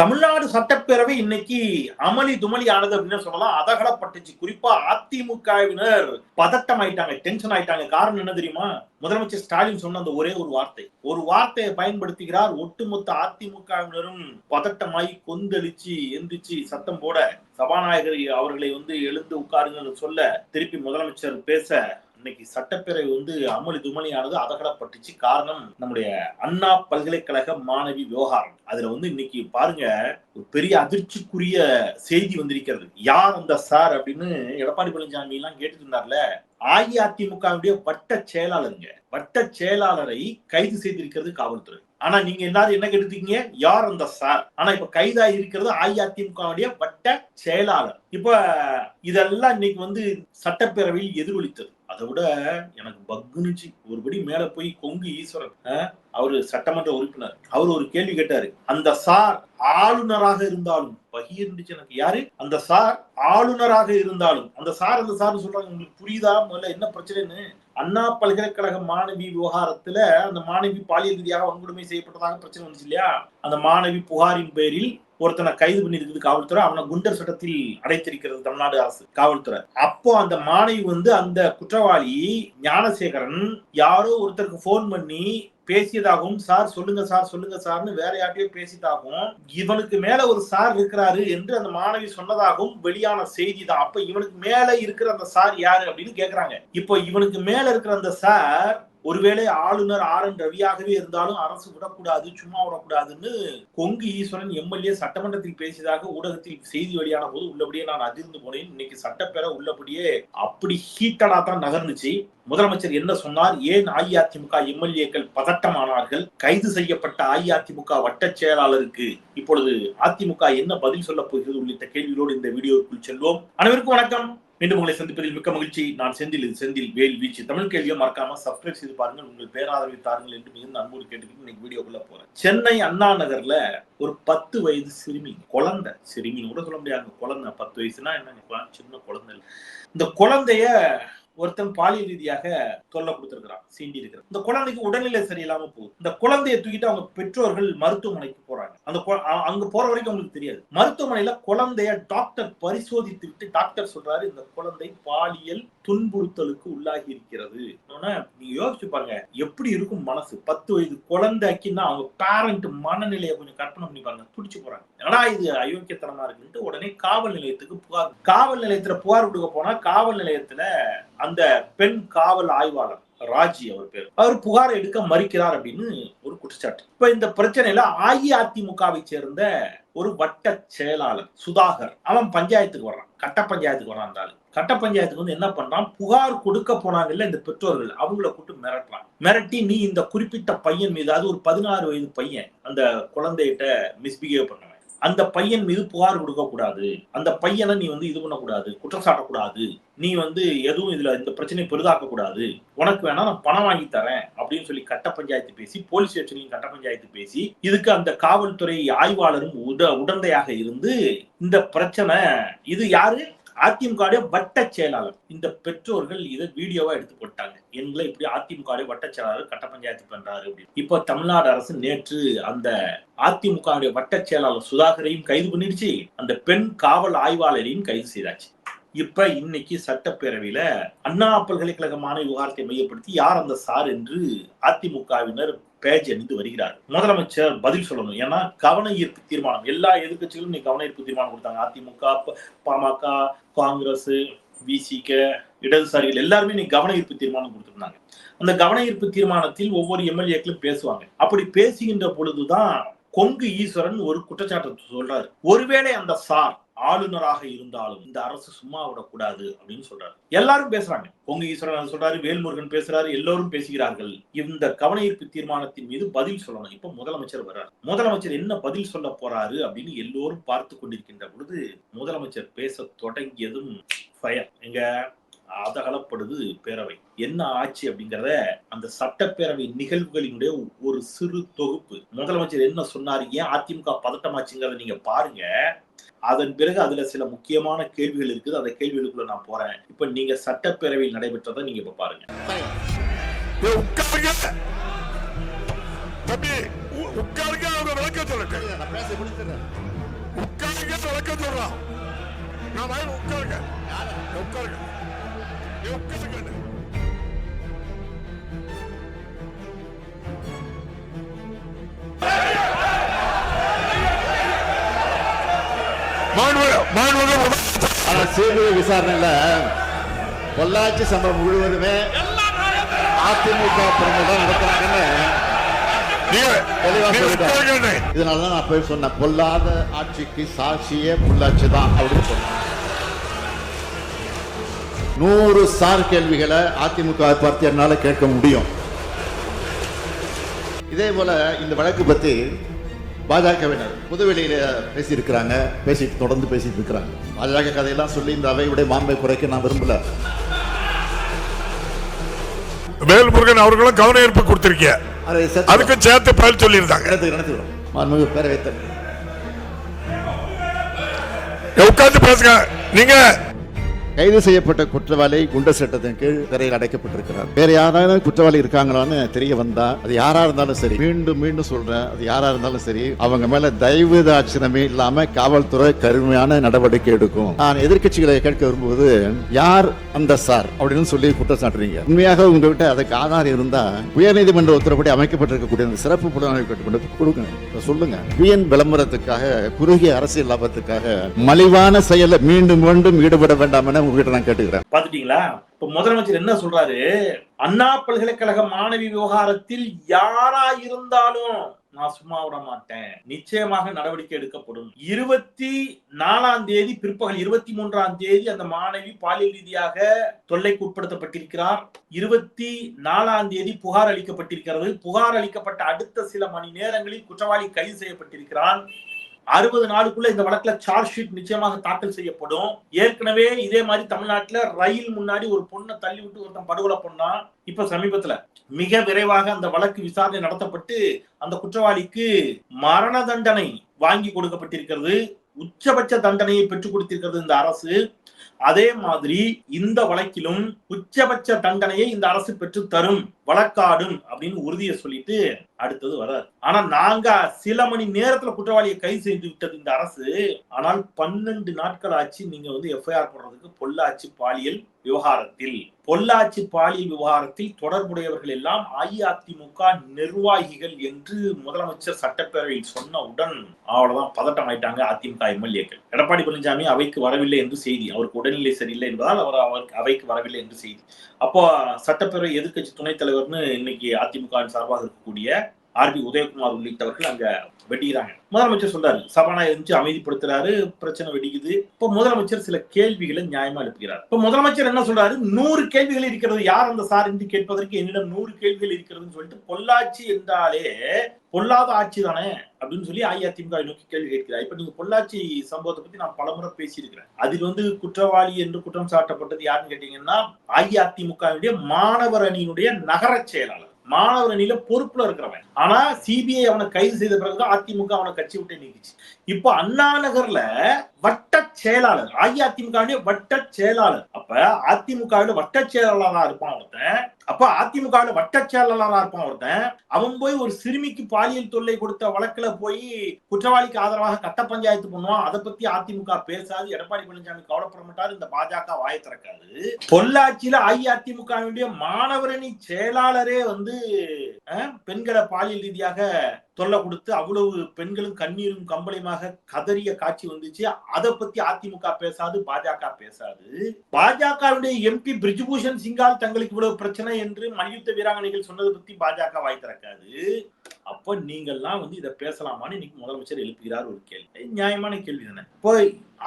தமிழ்நாடு சட்டப்பேரவை இன்னைக்கு அமளி துமளி ஆனது அப்படின்னு சொல்லலாம். அதகலப்பட்டுச்சு. குறிப்பா அதிமுகவினர் பதட்டம் ஆயிட்டாங்க டென்ஷன் ஆயிட்டாங்க. காரணம் என்ன தெரியுமா? முதலமைச்சர் ஸ்டாலின் சொன்ன அந்த ஒரே ஒரு வார்த்தை. ஒரு வார்த்தையை பயன்படுத்துகிறார். ஒட்டுமொத்த அதிமுகவினரும் பதட்டமாய் கொந்தளிச்சு எந்திரிச்சு சத்தம் போட சபாநாயகர் அவர்களை வந்து எழுந்து உட்காருங்கன்னு சொல்ல திருப்பி முதலமைச்சர் பேச இன்னைக்கு சட்டப்பேரவை வந்து அமளி துமளியானது அதகடப்பட்டுச்சு காரணம் நம்முடைய அண்ணா பல்கலைக்கழக மாணவி விவகாரம். அதுல வந்து இன்னைக்கு பாருங்க ஒரு பெரிய அதிர்ச்சிக்குரிய செய்தி வந்திருக்கிறது. யார் அந்த சார் அப்படின்னு எடப்பாடி பழனிசாமி எல்லாம் கேட்டுட்டு இருந்தார்ல அஇஅதிமுகவுடைய வட்ட செயலாளருங்க. வட்ட செயலாளரை கைது செய்திருக்கிறது காவல்துறை. ஆனா நீங்க எல்லாரும் என்ன கேட்டுட்டீங்க யார் அந்த சார்? ஆனா இப்ப கைதா இருக்கிறது அஇஅதிமுகவுடைய வட்ட செயலாளர். இப்ப இதெல்லாம் இன்னைக்கு வந்து சட்டப்பேரவையில் எதிரொலித்தது. அதை விட எனக்கு பக்குனுச்சு. ஒருபடி மேல போய் கொங்கு ஈஸ்வரன் அவரு சட்டமன்ற உறுப்பினர். அவர் ஒரு கேள்வி கேட்டாரு. அந்த சார் ஆளுநராக இருந்தாலும் பகிர்ந்துச்சு எனக்கு. யாரு? அந்த சார் ஆளுநராக இருந்தாலும். அந்த சார் அந்த சார் சொல்றாங்க. உங்களுக்கு புரியுதா? முதல்ல என்ன பிரச்சனைன்னு? அண்ணா பல்கலைக்கழக மாணவி விவகாரத்துல அந்த மாணவி பாலியல் ரீதியாக வன்கொடுமை செய்யப்பட்டதாக பிரச்சனை வந்துச்சு இல்லையா? அந்த மாணவி புகாரின் பேரில் ஒருத்தனை கைது பண்ணிருக்குது காவல்துறை அவனை குண்டர் சட்டத்தில் அடைத்திருக்கிறது தமிழ்நாடு அரசு காவல்துறை. அப்போ அந்த மாணவி வந்து அந்த குற்றவாளி ஞானசேகரன் யாரோ ஒருத்தருக்கு போன் பண்ணி பேசியதாகவும் சார் சொல்லுங்க சார் சொல்லுங்க சார்னு வேற யார்ட்டையோ பேசியதாகவும் இவனுக்கு மேல ஒரு சார் இருக்கிறாரு என்று அந்த மாணவி சொன்னதாகவும் வெளியான செய்தி தான். அப்ப இவனுக்கு மேல இருக்கிற அந்த சார் யாரு? அப்படின்னு கேக்குறாங்க. இப்போ இவனுக்கு மேல இருக்கிற அந்த சார் ஒருவேளை ஆளுநர் ஆர் என் ரவியாகவே இருந்தாலும் அரசு விடக்கூடாது சும்மா விடக்கூடாதுன்னு கொங்கு ஈஸ்வரன் எம்எல்ஏ சட்டமன்றத்தில் பேசியதாக ஊடகத்தில் செய்தி வெளியான போது உள்ளபடியே நான் அதிர்ந்து போனேன். இன்னைக்கு சட்டப்பேர உள்ளபடியே அப்படி ஹீட்டடா தான் நகர்ந்துச்சு. முதலமைச்சர் என்ன சொன்னார்? ஏன் அஇஅதிமுக எம்எல்ஏக்கள் பதட்டமானார்கள்? கைது செய்யப்பட்ட அஇஅதிமுக வட்ட செயலாளருக்கு இப்பொழுது அதிமுக என்ன பதில் சொல்ல போகிறது உள்ளிட்ட கேள்விகளோடு இந்த வீடியோவுக்குள் செல்வோம். அனைவருக்கும் வணக்கம். மீண்டும் உங்களை சந்திப்பதில் மிக்க மகிழ்ச்சி. நான் செந்தில் இது செந்தில் வேல் வீச்சு. தமிழ் கேள்வியை மறக்காம சப்ஸ்கிரைப் செய்து பாருங்கள். உங்கள் பேராதரவை தாருங்கள் என்று மிகுந்த அன்போடு கேட்டுக்கிட்டு இன்னைக்கு வீடியோக்குள்ள போறேன். சென்னை அண்ணா நகர்ல ஒரு பத்து வயது சிறுமி குழந்தை. சிறுமின்னு கூட சொல்ல முடியாது. குழந்தை பத்து வயசுனா என்ன? சின்ன குழந்தை இந்த குழந்தைய ஒருத்தன் பாலியல் ரீதியாக தொல்லை கொடுத்துருக்கிறான் சீண்டி இருக்கிறான் இந்த குழந்தைக்கு உடல்நிலை சரியில்லாம போகுது. இந்த குழந்தையை தூக்கிட்டு அவங்க பெற்றோர்கள் மருத்துவமனைக்கு போறாங்க. அந்த அங்க போற வரைக்கும் அவங்களுக்கு தெரியாது. மருத்துவமனையில குழந்தைய டாக்டர் பரிசோதித்து விட்டு டாக்டர் சொல்றாரு இந்த குழந்தை பாலியல் துன்புறுத்தலுக்கு உள்ளாகி இருக்கிறது. நீங்க யோசிச்சு பாருங்க எப்படி இருக்கும் மனசு? பத்து வயது குழந்தைக்குன்னா அவங்க பேரண்ட் மனநிலையை கொஞ்சம் கற்பனை பண்ணி பாருங்க துடிச்சு போறாங்க. ஏன்னா இது அயோக்கியத்தனமா இருக்குன்ட்டு உடனே காவல் நிலையத்துக்கு புகார் காவல் நிலையத்துல புகார் கொடுக்க போனா காவல் நிலையத்துல அந்த பெண் காவல் ஆய்வாளர் ராஜி அவர் பேர். அவர் புகார் எடுக்க மறுக்கிறார் அப்படின்னு ஒரு குற்றச்சாட்டு. இப்ப இந்த பிரச்சனையில அஇஅதிமுகவை சேர்ந்த ஒரு வட்ட செயலாளர் சுதாகர் அவன் பஞ்சாயத்துக்கு வர்றான். கட்ட பஞ்சாயத்துக்கு வரான் அந்த கட்ட பஞ்சாயத்துக்கு வந்து என்ன பண்றான்? புகார் கொடுக்க போனாங்கல்ல இந்த பெற்றோர்கள் அவங்கள கூட்டு மிரட்டுறான். மிரட்டி நீ இந்த குறிப்பிட்ட பையன் மீது அது ஒரு பதினாறு வயது பையன் அந்த குழந்தைகிட்ட மிஸ்பிஹேவ் பண்ண அந்த பையன் மீது புகார் கொடுக்க கூடாது. அந்த பையனை நீ வந்து இது பண்ணக்கூடாது குற்றம் சாட்டக்கூடாது. நீ வந்து எதுவும் இதுல இந்த பிரச்சனையை பெரிதாக்க கூடாது. உனக்கு வேணா நான் பணம் வாங்கி தரேன் அப்படின்னு சொல்லி கட்ட பஞ்சாயத்து பேசி போலீஸ் ஸ்டேஷனையும் கட்ட பஞ்சாயத்து பேசி இதுக்கு அந்த காவல்துறை ஆய்வாளரும் உட உடந்தையாக இருந்து இந்த பிரச்சனை இது யாரு? அதிமுக வட்ட செயலாளர். இந்த பெற்றோர்கள் இதை வீடியோவா எடுத்து போட்டாங்க. எங்களை இப்படி அதிமுக வட்ட செயலாளர் கட்ட பஞ்சாயத்து பண்றாரு அப்படின்னு. இப்போ தமிழ்நாடு அரசு நேற்று அந்த அதிமுக வட்ட செயலாளர் சுதாகரையும் கைது பண்ணிடுச்சு. அந்த பெண் காவல் ஆய்வாளரையும் கைது செய்தாச்சு. இப்ப இன்னைக்கு சட்டப்பேரவையில அண்ணா பல்கலைக்கழக மாணவி விவகாரத்தை மையப்படுத்தி யார் அந்த சார் என்று அதிமுகவினர் பேஜ் அணிந்து வருகிறார் முதலமைச்சர் பதில் சொல்லணும். ஏன்னா கவன ஈர்ப்பு தீர்மானம். எல்லா எதிர்க்கட்சிகளும் நீ கவன ஈர்ப்பு தீர்மானம் கொடுத்தாங்க. அதிமுக பாமக காங்கிரஸ் விசிக இடதுசாரிகள் எல்லாருமே நீ கவன ஈர்ப்பு தீர்மானம் கொடுத்துருந்தாங்க. அந்த கவன ஈர்ப்பு தீர்மானத்தில் ஒவ்வொரு எம்எல்ஏக்களும் பேசுவாங்க. அப்படி பேசுகின்ற பொழுதுதான் கொங்கு ஈஸ்வரன் ஒரு குற்றச்சாட்டு சொல்றாரு. ஒருவேளை அந்த சார் ஆளுநராக இருந்தாலும் இந்த அரசு சும்மா விடக்கூடாது அப்படின்னு சொல்றாரு. எல்லாரும் பேசுறாங்க. பொங்கு ஈஸ்வரன் சொல்றாரு வேல்முருகன் பேசுறாரு எல்லோரும் பேசுகிறார்கள். இந்த கவன ஈர்ப்பு தீர்மானத்தின் மீது பதில் சொல்லணும். இப்ப முதலமைச்சர் வர்றார். முதலமைச்சர் என்ன பதில் சொல்ல போறாரு அப்படின்னு எல்லோரும் பார்த்து கொண்டிருக்கின்ற பொழுது முதலமைச்சர் பேச தொடங்கியதும் ஃபயர் எங்க அதகலப்படுது பேரவை. என்ன ஆச்சு அப்படிங்கிறத அந்த சட்டப்பேரவை நிகழ்வுகளினுடைய ஒரு சிறு தொகுப்பு. முதலமைச்சர் என்ன சொன்னாரு? ஏன் அதிமுக பதட்டமாச்சுங்கிறத நீங்க பாருங்க. அதன் பிறகு அதுல சில முக்கியமான கேள்விகள் இருக்குது. அந்த கேள்விகளுக்குள்ள நான் போறேன். இப்ப நீங்க சட்டப்பேரவையில் நடைபெற்றதை நீங்க இப்ப பாருங்க. உட்காருங்க. உ- அவங்க விளக்க சொல்லட்டு உட்காருங்க சொல்றான் நான் உட்காருங்க. உட்காருங்க. உட்காருங்க. ஆனா சிபிஐ விசாரணையில பொள்ளாச்சி சம்பவம் முழுவதுமே அதிமுக பிரமுகர் இதனாலதான் நான் போய் சொன்னேன் பொல்லாத ஆட்சிக்கு சாட்சியே பொள்ளாச்சி தான் அப்படின்னு சொன்னேன். நூறு சார் கேள்விகளை அதிமுக பார்த்து என்னால கேட்க முடியும். இதே போல இந்த வழக்கு பத்தி பாஜகவினர் புதுவெளியில பேசியிருக்கிறாங்க பேசிட்டு தொடர்ந்து பேசிட்டு இருக்கிறாங்க பாஜக கதையெல்லாம் சொல்லி இந்த அவையுடைய மாண்பை குறைக்க நான் விரும்பல. வேல்முருகன் அவர்களும் கவன ஈர்ப்பு சேர்த்து- அதுக்கு சேர்த்து பதில் சொல்லியிருந்தாங்க. மாண்புமிகு பேரவைத் தலைவர். உட்கார்ந்து பேசுங்க. நீங்க கைது செய்யப்பட்ட குற்றவாளி குண்டர் சட்டத்தின் கீழ் சிறையில் அடைக்கப்பட்டிருக்கிறார். வேற யாராவது குற்றவாளி இருக்காங்களான்னு தெரிய வந்தா அது யாரா இருந்தாலும் சரி. மீண்டும் மீண்டும் சொல்றேன் அது யாரா இருந்தாலும் சரி அவங்க மேல தயவு தாட்சிணமே இல்லாம காவல்துறை கருமையான நடவடிக்கை எடுக்கும். நான் எதிர்க்கட்சிகளை கேட்க விரும்புவது யார் அந்த சார் அப்படின்னு சொல்லி குற்றம் சாட்டுறீங்க உண்மையாக உங்ககிட்ட அதுக்கு ஆதாரம் இருந்தா உயர்நீதிமன்ற உத்தரப்படி அமைக்கப்பட்டிருக்கக்கூடிய அந்த சிறப்பு புலனாய்வு கட்டுக்கொண்டு கொடுங்க. சொல்லுங்க. பிஎன் விளம்பரத்துக்காக குறுகிய அரசியல் லாபத்துக்காக மலிவான செயலை மீண்டும் மீண்டும் ஈடுபட வேண்டாம் என உங்ககிட்ட நான் கேட்டுக்கிறேன். பாத்துட்டீங்களா இப்ப முதலமைச்சர் என்ன சொல்றாரு? அண்ணா பல்கலைக்கழக மாணவி விவகாரத்தில் யாரா இருந்தாலும் நான் சும்மா விட மாட்டேன். நிச்சயமாக நடவடிக்கை எடுக்கப்படும். இருபத்தி நாலாம் தேதி பிற்பகல் இருபத்தி மூன்றாம் தேதி அந்த மாணவி பாலியல் ரீதியாக தொல்லைக்கு உட்படுத்தப்பட்டிருக்கிறார். இருபத்தி நாலாம் தேதி புகார் அளிக்கப்பட்டிருக்கிறது. புகார் அளிக்கப்பட்ட அடுத்த சில மணி நேரங்களில் குற்றவாளி கைது செய்யப்பட்டிருக்கிறான். அறுபது நாளுக்குள்ள இந்த வழக்குல சார்ஜ் ஷீட் நிச்சயமாக தாக்கல் செய்யப்படும். ஏற்கனவே இதே மாதிரி தமிழ்நாட்டுல ரயில் முன்னாடி ஒரு பொண்ணை தள்ளி விட்டு ஒருத்தன் படுகொலை பண்ணா இப்ப சமீபத்துல மிக விரைவாக அந்த வழக்கு விசாரணை நடத்தப்பட்டு அந்த குற்றவாளிக்கு மரண தண்டனை வாங்கி கொடுக்கப்பட்டிருக்கிறது. உச்சபட்ச தண்டனையை பெற்றுக் கொடுத்திருக்கிறது இந்த அரசு. அதே மாதிரி இந்த வழக்கிலும் உச்சபட்ச தண்டனையை இந்த அரசு பெற்று தரும் வழக்காடும் அப்படின்னு உறுதியை சொல்லிட்டு அடுத்தது வராது ஆனா நாங்க சில மணி நேரத்துல குற்றவாளியை கைது செய்து விட்டது இந்த அரசு. ஆனால் பன்னெண்டு நாட்கள் ஆச்சு நீங்க வந்து எஃப்ஐஆர் போடுறதுக்கு பொள்ளாச்சி பாலியல் விவகாரத்தில். பொள்ளாச்சி பாலியல் விவகாரத்தில் தொடர்புடையவர்கள் எல்லாம் அஇஅதிமுக நிர்வாகிகள் என்று முதலமைச்சர் சட்டப்பேரவையில் சொன்னவுடன் அவ்வளவுதான் பதட்டம் ஆயிட்டாங்க அதிமுக எம்எல்ஏக்கள். எடப்பாடி பழனிசாமி அவைக்கு வரவில்லை என்று செய்தி. அவருக்கு உடல்நிலை சரியில்லை என்பதால் அவர் அவருக்கு அவைக்கு வரவில்லை என்று செய்தி. அப்போ சட்டப்பேரவை எதிர்க்கட்சி துணைத் தலைவர்னு இன்னைக்கு அதிமுக சார்பாக இருக்கக்கூடிய ஆர் பி உதயகுமார் உள்ளிட்டவர்கள் அங்க வெடிக்கிறாங்க முதலமைச்சர் சொல்றாரு சபாநாயகர் இருந்துச்சு அமைதிப்படுத்துறாரு பிரச்சனை வெடிக்குது. இப்ப முதலமைச்சர் சில கேள்விகளை நியாயமா எழுப்புகிறார். இப்ப முதலமைச்சர் என்ன சொல்றாரு? நூறு கேள்விகள் இருக்கிறது. யார் அந்த சார் என்று கேட்பதற்கு என்னிடம் நூறு கேள்விகள் இருக்கிறதுன்னு சொல்லிட்டு பொள்ளாச்சி என்றாலே பொல்லாத ஆட்சி தானே அப்படின்னு சொல்லி அஇஅதிமுக நோக்கி கேள்வி கேட்கிறார். இப்ப நீங்க பொள்ளாச்சி சம்பவத்தை பத்தி நான் பலமுறை பேசியிருக்கிறேன். அதில் வந்து குற்றவாளி என்று குற்றம் சாட்டப்பட்டது யாருன்னு கேட்டீங்கன்னா அஇஅதிமுகவுடைய மாணவர் அணியினுடைய நகர செயலாளர். மாணவர் அணியில பொறுப்புல இருக்கிறவன். ஆனா சிபிஐ அவனை கைது செய்த பிறகுதான் அதிமுக அவனை கட்சி விட்டு நீக்கிச்சு. இப்போ அண்ணா நகர்ல வட்ட செயலாளர். அஇஅதிமுக வட்ட செயலாளர். அப்ப அதிமுகவில வட்ட செயலாளரா இருப்பான் ஒருத்தன். அப்ப அதிமுகவுல வட்ட செயலாளரா இருப்பான் ஒருத்தன். அவன் போய் ஒரு சிறுமிக்கு பாலியல் தொல்லை கொடுத்த வழக்குல போய் குற்றவாளிக்கு ஆதரவாக கட்ட பஞ்சாயத்து பண்ணுவான். அதை பத்தி அதிமுக பேசாது. எடப்பாடி பழனிசாமி கவலைப்பட மாட்டாரு. இந்த பாஜக வாய திறக்காது. பொள்ளாச்சியில அஇஅதிமுகவினுடைய மாணவரணி செயலாளரே வந்து பெண்களை பாலியல் ரீதியாக தொல்லை கொடுத்து அவ்வளவு பெண்களும் கண்ணீரும் கம்பளையுமாக கதறிய காட்சி வந்துச்சு. அதை பத்தி அதிமுக பேசாது பாஜக பேசாது. பாஜகவுடைய எம்பி பிரிஜ்பூஷன் சிங்கால் தங்களுக்கு இவ்வளவு பிரச்சனை என்று மல்யுத்த வீராங்கனைகள் சொன்னதை பத்தி பாஜக வாய் திறக்காது. அப்ப நீங்கள்லாம் வந்து இதை பேசலாமான்னு இன்னைக்கு முதலமைச்சர் எழுப்புகிறார் ஒரு கேள்வி. நியாயமான கேள்வி தானே இப்போ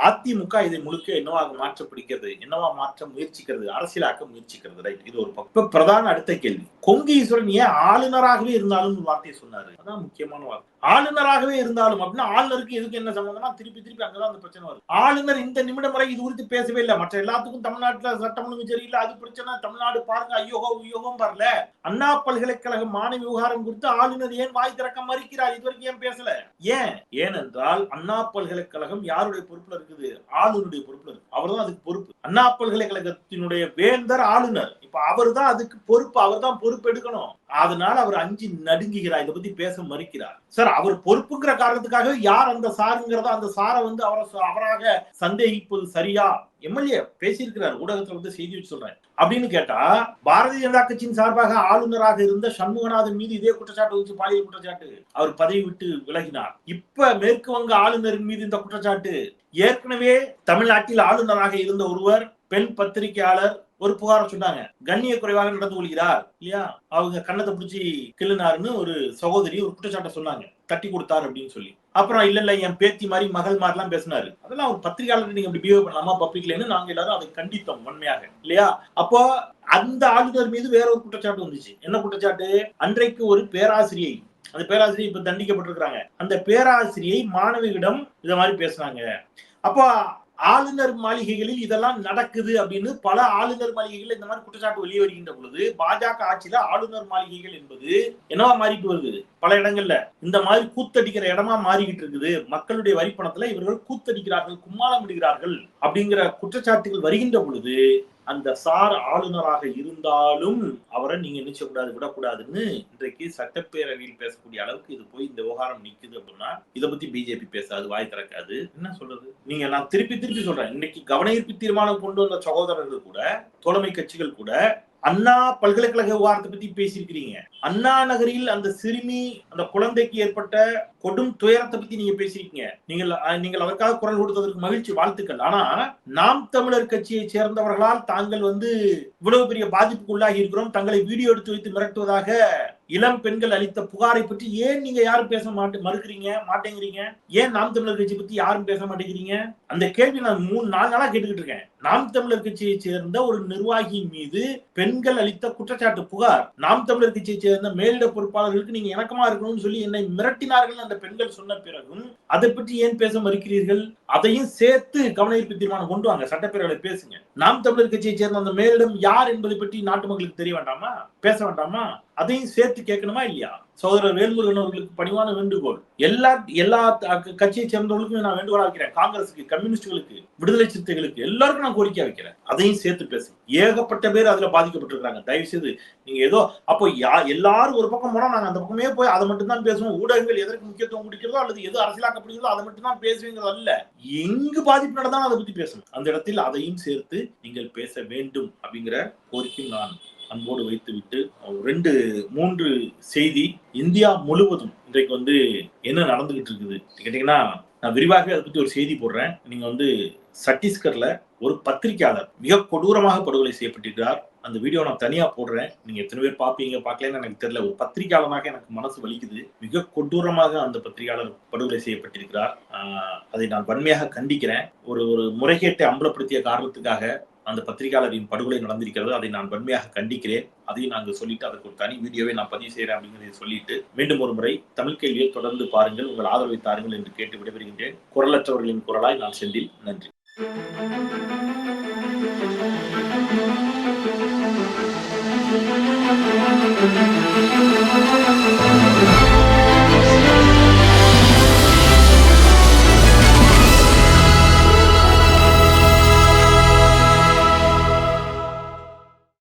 அதிமுக இதை முழுக்க என்னவாக மாற்ற பிடிக்கிறது என்னவா மாற்ற முயற்சிக்கிறது? அரசியலாக்க முயற்சிக்கிறது ரைட் இது ஒரு பக்கம். பிரதான அடுத்த கேள்வி. கொங்கு ஈஸ்வரன் ஏன் ஆளுநராகவே இருந்தாலும் ஒரு வார்த்தையை சொன்னாரு. அதான் முக்கியமான வார்த்தை. ஆளுநராகவே இருந்தாலும் அப்படின்னா ஆளுநருக்கு எதுக்கு என்ன சம்பந்தம்னா திருப்பி திருப்பி அங்கதான் அந்த பிரச்சனை வருது. ஆளுநர் இந்த நிமிடம் வரை இது குறித்து பேசவே இல்லை. மற்ற எல்லாத்துக்கும் தமிழ்நாட்டுல சட்டம் ஒழுங்கு சரியில்லை அது பிரச்சனை. தமிழ்நாடு பாருங்க ஐயோகோ ஐயோகம் வரல அண்ணா பல்கலைக்கழக மாணவி விவகாரம் குறித்து ஆளுநர் ஏன் வாய் திறக்க மறுக்கிறார்? இது வரைக்கும் ஏன் பேசல? ஏன்? ஏனென்றால் அண்ணா பல்கலைக்கழகம் யாருடைய பொறுப்புல இருக்குது. ஆளுநருடைய பொறுப்பு அவர்தான் அதுக்கு பொறுப்பு. அண்ணா பல்கலைக்கழகத்தினுடைய வேந்தர் ஆளுநர். அவர் தான் அதுக்கு பொறுப்பு அவர் தான் பொறுப்பு எடுக்கணும். அதனால அவர் அஞ்சு நடுங்குகிறார் இதை பத்தி பேச மறுக்கிறார். சார் அவர் பொறுப்புங்கிற காரணத்துக்காக யார் அந்த சாருங்கிறத அந்த சாரை வந்து அவரை அவராக சந்தேகிப்பது சரியா? எம்எல்ஏ பேசியிருக்கிறார் ஊடகத்துல வந்து செய்தி வச்சு சொல்றேன். அப்படின்னு கேட்டா பாரதிய ஜனதா கட்சியின் சார்பாக ஆளுநராக இருந்த சண்முகநாதன் மீது இதே குற்றச்சாட்டு வச்சு பாலியல் குற்றச்சாட்டு. அவர் பதவி விட்டு விலகினார். இப்ப மேற்கு வங்க ஆளுநரின் மீது இந்த குற்றச்சாட்டு. ஏற்கனவே தமிழ்நாட்டில் ஆளுநராக இருந்த ஒருவர் பெண் பத்திரிகையாளர் ஒரு புகார சொன்னாங்க. கண்ணிய குறைவாக நடந்து கொள்கிறார். இல்லையா? அவங்க கண்ணத்தை பிடிச்சி கிள்ளுனாருன்னு ஒரு சகோதரி ஒரு குற்றச்சாட்டை சொன்னாங்க. தட்டி கொடுத்தாரு அப்படின்னு சொல்லி. அப்புறம் இல்ல இல்ல என் பேத்தி மாதிரி மகள் மாதிரிலாம் பேசினாரு. அதெல்லாம் ஒரு பத்திரிகையாளர் நீங்க அப்படி பிஹேவ் பண்ணலாமா? பப்ளிக்லன்னு நாங்க எல்லாரும் அதை கண்டித்தோம் உண்மையாக. இல்லையா? அப்போ அந்த ஆளுநர் மீது வேற ஒரு குற்றச்சாட்டு வந்துச்சு. என்ன குற்றச்சாட்டு? அன்றைக்கு ஒரு பேராசிரியை அந்த பேராசிரியை இப்ப தண்டிக்கப்பட்டிருக்கிறாங்க. அந்த பேராசிரியை மாணவியிடம் இத மாதிரி பேசுனாங்க. அப்போ ஆளுநர் மாளிகைகளில் இதெல்லாம் நடக்குது அப்படின்னு பல ஆளுநர் மாளிகைகள் இந்த மாதிரி குற்றச்சாட்டு வெளியே வருகின்ற பொழுது பாஜக ஆட்சியில ஆளுநர் மாளிகைகள் என்பது என்னவா மாறிட்டு வருது பல இடங்கள்ல இந்த மாதிரி கூத்தடிக்கிற இடமா மாறிக்கிட்டு இருக்குது. மக்களுடைய வரிப்பணத்துல இவர்கள் கூத்தடிக்கிறார்கள் கும்மாளம் இடுகிறார்கள் அப்படிங்கிற குற்றச்சாட்டுகள் வருகின்ற பொழுது அந்த சார் ஆளுநராக இருந்தாலும் அவரை நீங்க நினைச்ச கூடாது விடக்கூடாதுன்னு இன்றைக்கு சட்டப்பேரவையில் பேசக்கூடிய அளவுக்கு இது போய் இந்த விவகாரம் நிக்குது அப்படின்னா இதை பத்தி பிஜேபி பேசாது வாய் திறக்காது. என்ன சொல்றது? நீங்க நான் திருப்பி திருப்பி சொல்றேன். இன்னைக்கு கவனஈர்ப்பு தீர்மானம் கொண்டு வந்த சகோதரர்கள் கூட தோழமை கட்சிகள் கூட அண்ணா பல்கலைக்கழக விவகாரத்தை பத்தி பேசியிருக்கிறீங்க. அண்ணா நகரில் அந்த சிறுமி அந்த குழந்தைக்கு ஏற்பட்ட கொடும் துயரத்தை பத்தி நீங்க பேசியிருக்கீங்க. நீங்கள் நீங்கள் அதற்காக குரல் கொடுத்ததற்கு மகிழ்ச்சி வாழ்த்துக்கள். ஆனா நாம் தமிழர் கட்சியை சேர்ந்தவர்களால் தாங்கள் வந்து இவ்வளவு பெரிய பாதிப்புக்கு உள்ளாகி இருக்கிறோம். தங்களை வீடியோ எடுத்து வைத்து மிரட்டுவதாக இளம் பெண்கள் அளித்த புகாரை பற்றி ஏன் நீங்க யாரும் பேச மாட்டே மறுக்கிறீங்க மாட்டேங்கிறீங்க? ஏன் நாம் தமிழர் கட்சி பத்தி யாரும் பேச மாட்டேங்கிறீங்க? அந்த கேள்வி நான் மூணு நாலு நாளா கேட்டுக்கிட்டு இருக்கேன். நாம் தமிழர் கட்சியை சேர்ந்த ஒரு நிர்வாகியின் மீது பெண்கள் அளித்த குற்றச்சாட்டு புகார். நாம் தமிழர் கட்சியை சேர்ந்த மேலிட பொறுப்பாளர்களுக்கு நீங்க இணக்கமா இருக்கணும்னு சொல்லி என்னை மிரட்டினார்கள் அந்த பெண்கள் சொன்ன பிறகும் அதை பற்றி ஏன் பேச மறுக்கிறீர்கள்? அதையும் சேர்த்து கவனஈர்ப்பு தீர்மானம் கொண்டு வாங்க. சட்டப்பேரவை பேசுங்க. நாம் தமிழர் கட்சியை சேர்ந்த அந்த மேலிடம் யார் என்பதை பற்றி நாட்டு மக்களுக்கு தெரிய வேண்டாமா? பேச வேண்டாமா? அதையும் சேர்த்து கேட்கணுமா இல்லையா? சகோதரர் வேல்முருகன் அவர்களுக்கு பணிவான வேண்டுகோள். எல்லா எல்லா கட்சியை சேர்ந்தவர்களுக்கும் நான் வேண்டுகோளா வைக்கிறேன். காங்கிரஸுக்கு கம்யூனிஸ்டுகளுக்கு விடுதலை சிறுத்தைகளுக்கு எல்லாருக்கும் நான் கோரிக்கை வைக்கிறேன். அதையும் சேர்த்து பேசு. ஏகப்பட்ட பேர் அதுல பாதிக்கப்பட்டிருக்காங்க தயவு செய்து நீங்க ஏதோ அப்போ யா- எல்லாரும் ஒரு பக்கம் போனா நாங்க அந்த பக்கமே போய் அதை மட்டும் தான் பேசுவோம். ஊடகங்கள் எதற்கு முக்கியத்துவம் கொடுக்கிறதோ அல்லது எது அரசியலாக்கப்படுகிறதோ அதை மட்டும் தான் பேசுவீங்கிறது அல்ல. எங்கு பாதிப்பு நடந்தாலும் அதை பத்தி பேசணும். அந்த இடத்தில் அதையும் சேர்த்து நீங்கள் பேச வேண்டும் அப்படிங்கிற கோரிக்கையும் நான் அன்போடு வைத்துவிட்டு ரெண்டு மூன்று செய்தி இந்தியா முழுவதும் இன்றைக்கு வந்து என்ன நடந்துகிட்டு இருக்குது? கேட்டீங்கன்னா நான் விரிவாக அதை பத்தி ஒரு செய்தி போடுறேன். நீங்க வந்து சத்தீஸ்கர்ல ஒரு பத்திரிகையாளர் மிக கொடூரமாக படுகொலை செய்யப்பட்டிருக்கிறார். அந்த வீடியோ நான் தனியா போடுறேன். நீங்க எத்தனை பேர் பாப்பீங்க பார்க்கலன்னு எனக்கு தெரியல. ஒரு பத்திரிகையாளனாக எனக்கு மனசு வலிக்குது. மிக கொடூரமாக அந்த பத்திரிகையாளர் படுகொலை செய்யப்பட்டிருக்கிறார். அதை நான் வன்மையாக கண்டிக்கிறேன். ஒரு ஒரு முறைகேட்டை அம்பலப்படுத்திய காரணத்துக்காக அந்த பத்திரிகையாளரின் படுகொலை நடந்திருக்கிறது. அதை நான் வன்மையாக கண்டிக்கிறேன். அதையும் நாங்கள் சொல்லிட்டு அதற்கு ஒரு தனி வீடியோவை நான் பதிவு செய்கிறேன் அப்படிங்கிறத சொல்லிட்டு மீண்டும் ஒரு முறை தமிழ் கேள்வியை தொடர்ந்து பாருங்கள். உங்கள் ஆதரவை தாருங்கள் என்று கேட்டு விடைபெறுகின்றேன். குரலற்றவர்களின் குரலாய் நான் செந்தில். நன்றி.